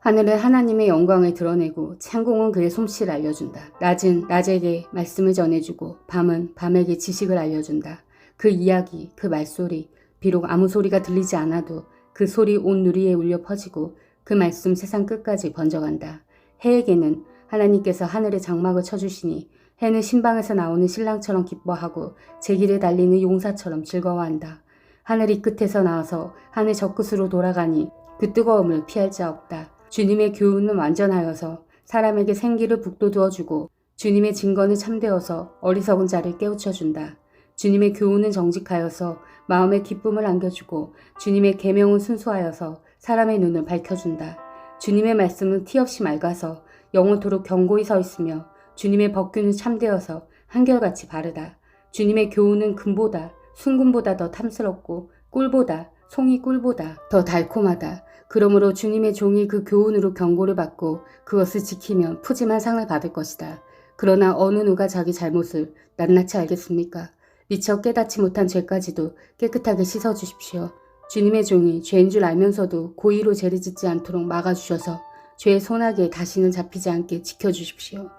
하늘은 하나님의 영광을 드러내고 창공은 그의 솜씨를 알려준다. 낮은 낮에게 말씀을 전해주고 밤은 밤에게 지식을 알려준다. 그 이야기, 그 말소리, 비록 아무 소리가 들리지 않아도 그 소리 온 누리에 울려 퍼지고 그 말씀 세상 끝까지 번져간다. 해에게는 하나님께서 하늘의 장막을 쳐주시니 해는 신방에서 나오는 신랑처럼 기뻐하고 제 길을 달리는 용사처럼 즐거워한다. 하늘이 끝에서 나와서 하늘 저 끝으로 돌아가니 그 뜨거움을 피할 자 없다. 주님의 교훈은 완전하여서 사람에게 생기를 북돋우어주고 주님의 증거는 참되어서 어리석은 자를 깨우쳐 준다. 주님의 교훈은 정직하여서 마음에 기쁨을 안겨주고 주님의 계명은 순수하여서 사람의 눈을 밝혀준다. 주님의 말씀은 티없이 맑아서 영원토록 견고히 서 있으며 주님의 법규는 참되어서 한결같이 바르다. 주님의 교훈은 금보다 순금보다 더 탐스럽고 꿀보다 송이 꿀보다 더 달콤하다. 그러므로 주님의 종이 그 교훈으로 경고를 받고 그것을 지키면 푸짐한 상을 받을 것이다. 그러나 어느 누가 자기 잘못을 낱낱이 알겠습니까? 미처 깨닫지 못한 죄까지도 깨끗하게 씻어주십시오. 주님의 종이 죄인 줄 알면서도 고의로 죄를 짓지 않도록 막아주셔서 죄의 손아귀에 다시는 잡히지 않게 지켜주십시오.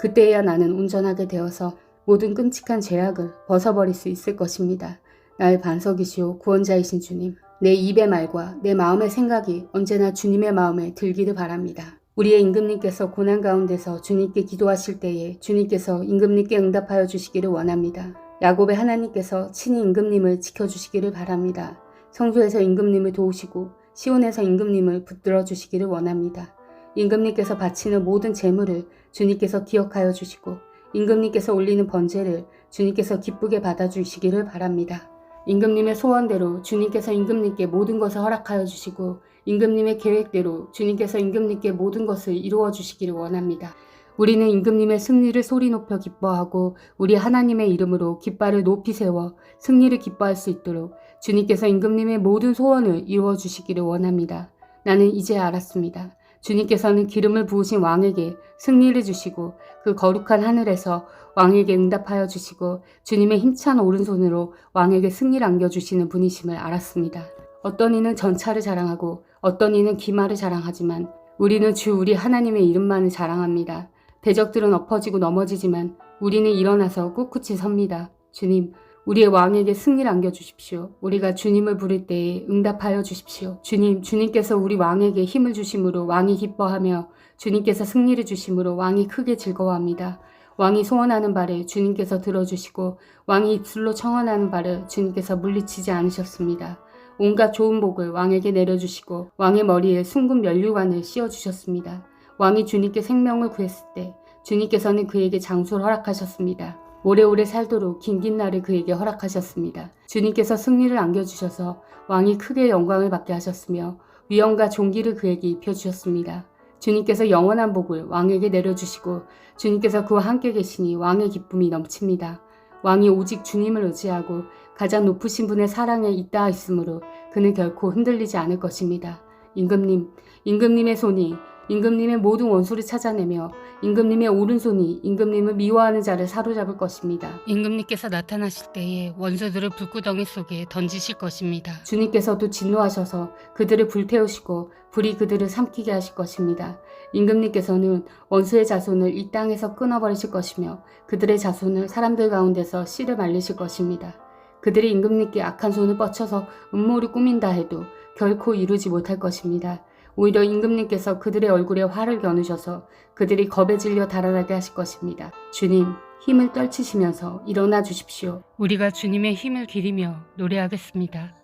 그때야 나는 온전하게 되어서 모든 끔찍한 죄악을 벗어버릴 수 있을 것입니다. 나의 반석이시오 구원자이신 주님. 내 입의 말과 내 마음의 생각이 언제나 주님의 마음에 들기를 바랍니다. 우리의 임금님께서 고난 가운데서 주님께 기도하실 때에 주님께서 임금님께 응답하여 주시기를 원합니다. 야곱의 하나님께서 친히 임금님을 지켜주시기를 바랍니다. 성소에서 임금님을 도우시고 시온에서 임금님을 붙들어 주시기를 원합니다. 임금님께서 바치는 모든 재물을 주님께서 기억하여 주시고 임금님께서 올리는 번제를 주님께서 기쁘게 받아주시기를 바랍니다. 임금님의 소원대로 주님께서 임금님께 모든 것을 허락하여 주시고 임금님의 계획대로 주님께서 임금님께 모든 것을 이루어 주시기를 원합니다. 우리는 임금님의 승리를 소리 높여 기뻐하고 우리 하나님의 이름으로 깃발을 높이 세워 승리를 기뻐할 수 있도록 주님께서 임금님의 모든 소원을 이루어 주시기를 원합니다. 나는 이제 알았습니다. 주님께서는 기름을 부으신 왕에게 승리를 주시고 그 거룩한 하늘에서 왕에게 응답하여 주시고 주님의 힘찬 오른손으로 왕에게 승리를 안겨주시는 분이심을 알았습니다. 어떤 이는 전차를 자랑하고 어떤 이는 기마를 자랑하지만 우리는 주 우리 하나님의 이름만을 자랑합니다. 대적들은 엎어지고 넘어지지만 우리는 일어나서 꿋꿋이 섭니다. 주님, 우리의 왕에게 승리를 안겨주십시오. 우리가 주님을 부를 때에 응답하여 주십시오. 주님, 주님께서 우리 왕에게 힘을 주심으로 왕이 기뻐하며 주님께서 승리를 주심으로 왕이 크게 즐거워합니다. 왕이 소원하는 바를 주님께서 들어주시고 왕이 입술로 청원하는 바를 주님께서 물리치지 않으셨습니다. 온갖 좋은 복을 왕에게 내려주시고 왕의 머리에 숭근 면류관을 씌워주셨습니다. 왕이 주님께 생명을 구했을 때 주님께서는 그에게 장소를 허락하셨습니다. 오래오래 살도록 긴긴 날을 그에게 허락하셨습니다. 주님께서 승리를 안겨주셔서 왕이 크게 영광을 받게 하셨으며 위엄과 존귀를 그에게 입혀주셨습니다. 주님께서 영원한 복을 왕에게 내려주시고 주님께서 그와 함께 계시니 왕의 기쁨이 넘칩니다. 왕이 오직 주님을 의지하고 가장 높으신 분의 사랑에 있다 했으므로 그는 결코 흔들리지 않을 것입니다. 임금님, 임금님의 손이 임금님의 모든 원수를 찾아내며 임금님의 오른손이 임금님을 미워하는 자를 사로잡을 것입니다. 임금님께서 나타나실 때에 원수들을 불구덩이 속에 던지실 것입니다. 주님께서도 진노하셔서 그들을 불태우시고 불이 그들을 삼키게 하실 것입니다. 임금님께서는 원수의 자손을 이 땅에서 끊어버리실 것이며 그들의 자손을 사람들 가운데서 씨를 말리실 것입니다. 그들이 임금님께 악한 손을 뻗쳐서 음모를 꾸민다 해도 결코 이루지 못할 것입니다. 오히려 임금님께서 그들의 얼굴에 화를 겨누셔서 그들이 겁에 질려 달아나게 하실 것입니다. 주님, 힘을 떨치시면서 일어나 주십시오. 우리가 주님의 힘을 기리며 노래하겠습니다.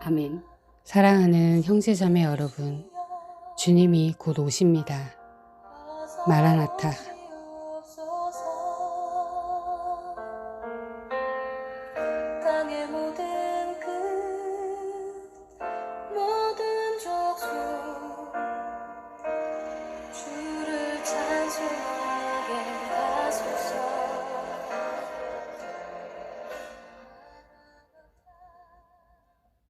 아멘. 사랑하는 형제자매 여러분, 주님이 곧 오십니다. 마라나타. 땅의 모든